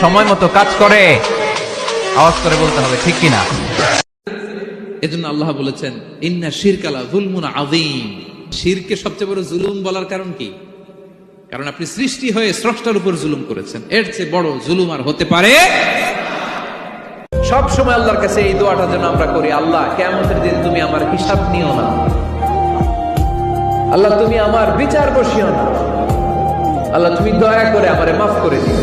সময় মতো কাজ করে। আওয়াজ করে বলতে হবে ঠিক কিনা? এজন্য আল্লাহ বলেছেন ইন্না শিরকালা জুলমুন আযীম। শিরকে সবচেয়ে বড় জুলুম বলার কারণ কি? কারণ আপনি সৃষ্টি হয়ে স্রষ্টার উপর জুলুম করেছেন। এর চেয়ে বড় জুলুম আর হতে পারে সব সময় আল্লাহর কাছে এই দোয়াটা যেন আমরা করি আল্লাহ কেমতের দিন তুমি আমার হিসাব নিও না। আল্লাহ তুমি আমার বিচার বসিও না। আল্লাহ তুমি দয়া করে আমারে মাফ করে দিও।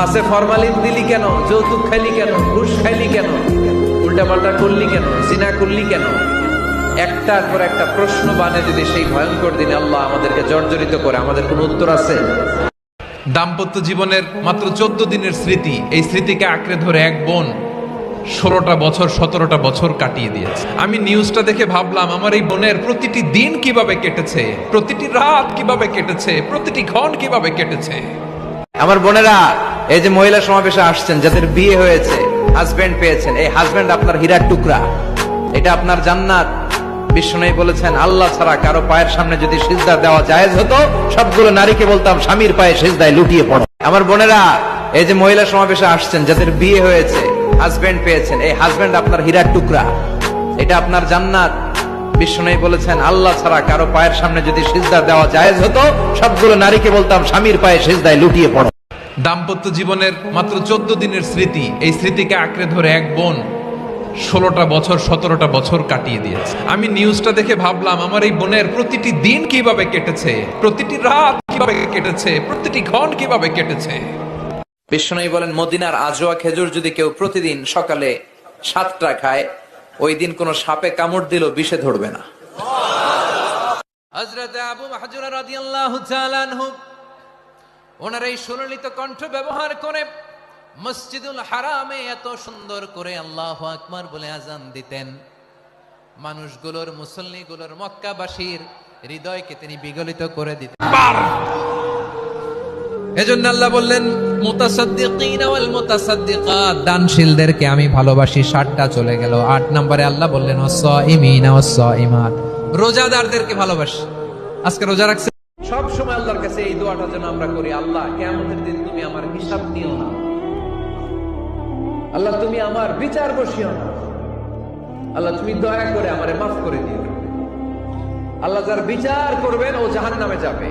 মাসে ফরমালিন দিলি কেন? যৌতুক খাইলি কেন? ঘুষ খাইলি কেন? উল্টাপাল্টা করলি কেন? জিনা করলি কেন? একটার পর একটা প্রশ্ন বানে যদি সেই ভয়ঙ্কর দিনে আল্লাহ আমাদেরকে জর্জরিত করে, আমাদের কোনো উত্তর আছে? দাম্পত্য জীবনের মাত্র চোদ্দ দিনের স্মৃতি, এই স্মৃতিকে আঁকড়ে ধরে এক বোন ষোলোটা বছর, সতেরোটা বছর কাটিয়ে দিয়েছে। আমি নিউজটা দেখে ভাবলাম, আমার এই বোনের প্রতিটি দিন কীভাবে কেটেছে? প্রতিটি রাত কীভাবে কেটেছে? প্রতিটি ক্ষণ কীভাবে কেটেছে? আমার বোনেরা, এই যে মহিলা সমাবেশে আসছেন, যাদের বিয়ে হয়েছে হাজবেন্ড পেয়েছেন, এই হাজবেন্ড আপনার হীরার টুকরা, এটা আপনার জান্নাত। বিষ্ণু বলেছেন, আল্লাহ ছাড়া কারও পায়ের সামনে যদি সিজদা দেওয়া জায়েজ হতো, সবগুলো নারীকে বলতাম, স্বামীর পায়ে সিজদায় লুটিয়ে পড়ো। আমার বোনেরা, এই যে মহিলা সমাবেশে আসছেন, যাদের বিয়ে হয়েছে হাজবেন্ড পেয়েছেন, এই হাজবেন্ড আপনার হীরার টুকরা, এটা আপনার জান্নাত। বিষ্ণু বলেছেন আল্লাহ ছাড়া কারও পায়ের সামনে যদি সিজদা দেওয়া জায়েজ হতো সবগুলো নারীকে বলতাম স্বামীর পায়ে সিজদায় লুটিয়ে পড়ো। দাম্পত্য জীবনের মাত্র চোদ্দ দিনের স্মৃতি এই স্মৃতিকে আঁকড়ে ধরে এক বোন ষোলোটা বছর সতেরোটা বছর কাটিয়ে দিয়েছে। আমি নিউজটা দেখে ভাবলাম আমার এই বোনের প্রতিটি দিন কীভাবে কেটেছে প্রতিটি রাত কীভাবে কেটেছে প্রতিটি ক্ষণ কীভাবে কেটেছে? বিষ্ণু বলেন মদিনার আজোয়া খেজুর যদি কেউ প্রতিদিন সকালে সাতটা খায় ওই দিন কোন সাপে কামড় দিল বিষে ধরবে না। হযরত আবু মাহজুর রাদিয়াল্লাহু তাআলা ওনার এই সুললিত কণ্ঠ ব্যবহার করে মসজিদুল হারামে এত সুন্দর করে আল্লাহু আকবার বলে আজান দিতেন। মানুষগুলোর মুসল্লিগুলোর মক্কাবাসীর হৃদয়কে তিনি বিগলিত করে দিতেন। এজন্য আল্লাহ বললেন দানশীলদেরকে আমি ভালোবাসি, ষাটটা চলে গেল। আট নম্বরে আল্লাহ বললেন রোজাদারদেরকে ভালোবাসি। আজকে রোজা রাখছে। সব সময় আল্লাহর কাছে এই দোয়াটা যেন আমরা করি, আল্লাহ, কিয়ামতের দিন তুমি আমার হিসাব নিও না। আল্লাহ, তুমি আমার বিচার বসিও না। আল্লাহ, তুমি দয়া করে আমারে মাফ করে দিও। আল্লাহ, যার বিচার করবেন, ও জাহান নামে যাবে।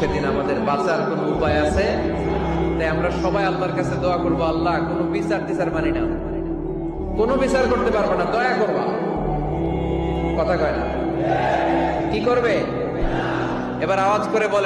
সেদিন আমাদের বাঁচার কোনো উপায় আছে? তাই আমরা সবাই আল্লাহর কাছে দোয়া করব, আল্লাহ, কোনো বিচার টিচার মানি না। কোনো বিচার করতে পারব না, দয়া করব। কথা কয় না? কি করবে? এবার আওয়াজ করে বলে